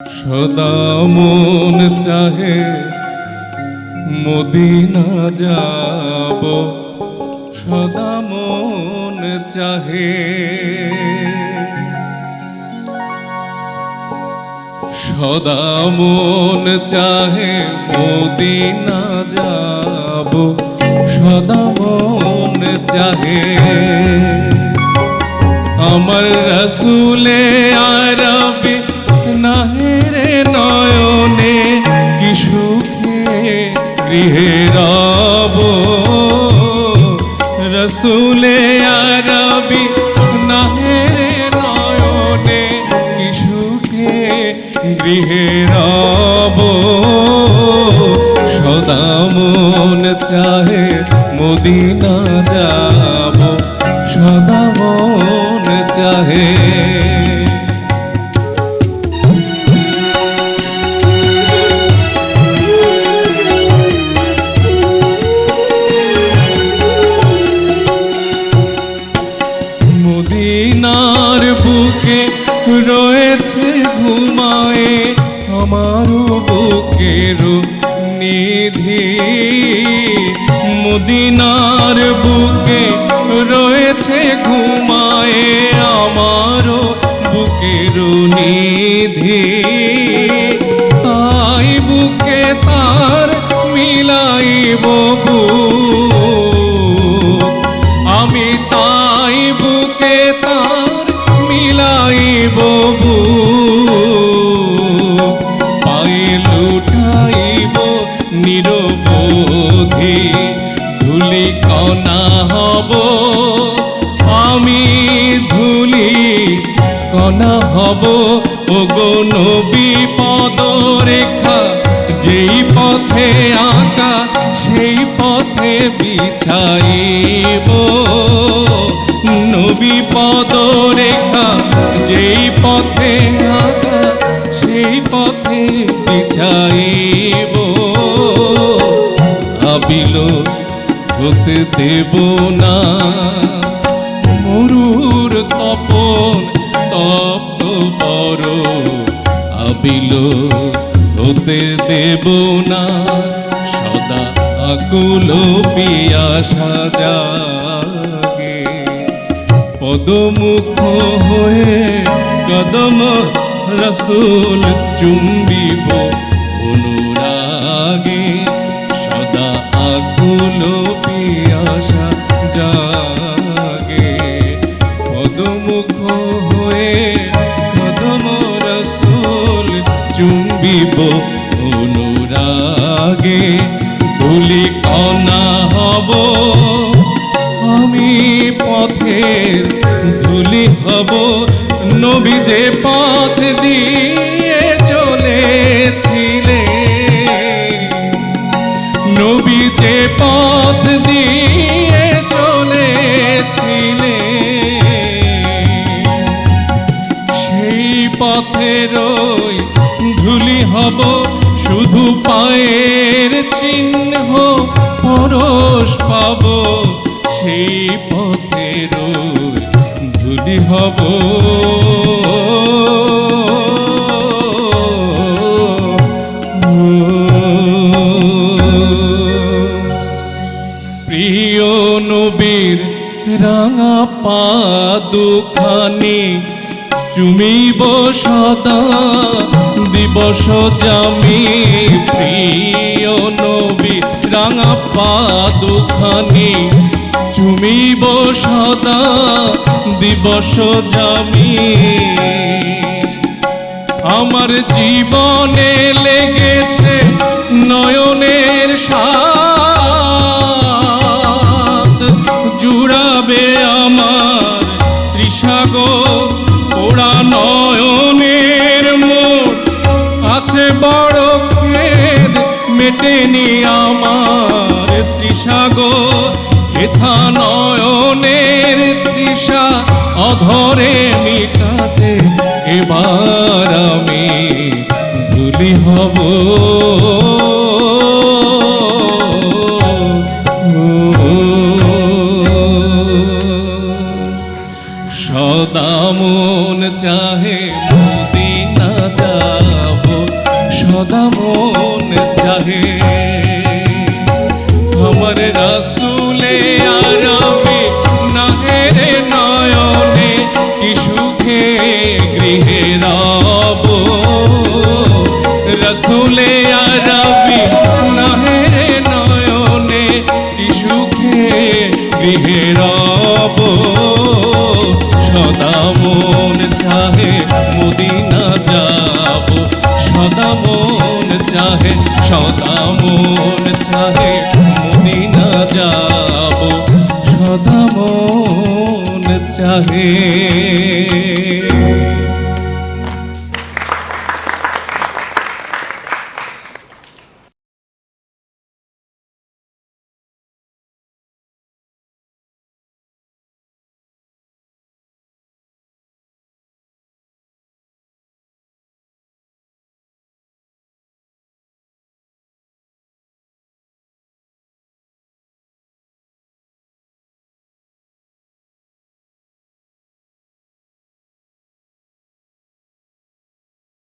সদা মন চাহে মদিনা যাব। সদা মন চাহে সদা মন চাহে মদিনা যাব। সদা মন চাহে। আমার রসুলে আরবি রসুলে আরবি নাহেরে নয়নে কি সুখে গৃহে রব? সদা মন চাহে মদিনা মদিনার বুকে রয়েছে ঘুমায়ে, আমারও বুকের নিধি। মদিনার বুকে রয়েছে ঘুমায়ে, আমারও বুকের নিধি। তাই বুকে তার মিলাইব বুক নিরবধি ধুলি কণা হব। আমি ধুলি কণা হব। ওগো নবী পদরেখা, যেই পথে আঁকা, সেই পথে বিছাইব। নবী পদরেখা হতে দেব না। মরুর তপন তপ্ত বড় আবিল হতে দেব না। সদা আকুল পিয়াসা জাগে পদমুখ হয়ে কদম রসুল চুম্বিব। অনুরাগে পদমুখ হয়ে কদম রসুল চুম্বিব অনুরাগে তুলি কণা হব, আমি পথের ধুলি হব। নবী যে পথ দিয়ে চলেছিলে, নবী যে পথ দিয়ে চলেছিলে। পথেরই ধুলি হব শুধু পায়ের চিহ্ন, পরশ পাব সেই পথের ধুলি হব। প্রিয় নবীর রাঙা পাদুখানি চুমিব সদা দিবস জামি প্রিয় নবী রাঙা পাদুখানি। তুমি সদা দিবস জামি। আমার জীবনে লেগেছে মেটেনি আমার ত্রিসাগো হেথা নয়নের তৃষা অধরে মিটাতে এবার আমি ধুলি হব। সদা মন চাহে রসুলে আরবি নাহেরে নয়নে কি সুখে গৃহে রব সদা মন চাহে মদিনা যাব। সদা মন চাহে, সদা মন চাহে মদিনা যাব। সদা মন চাহে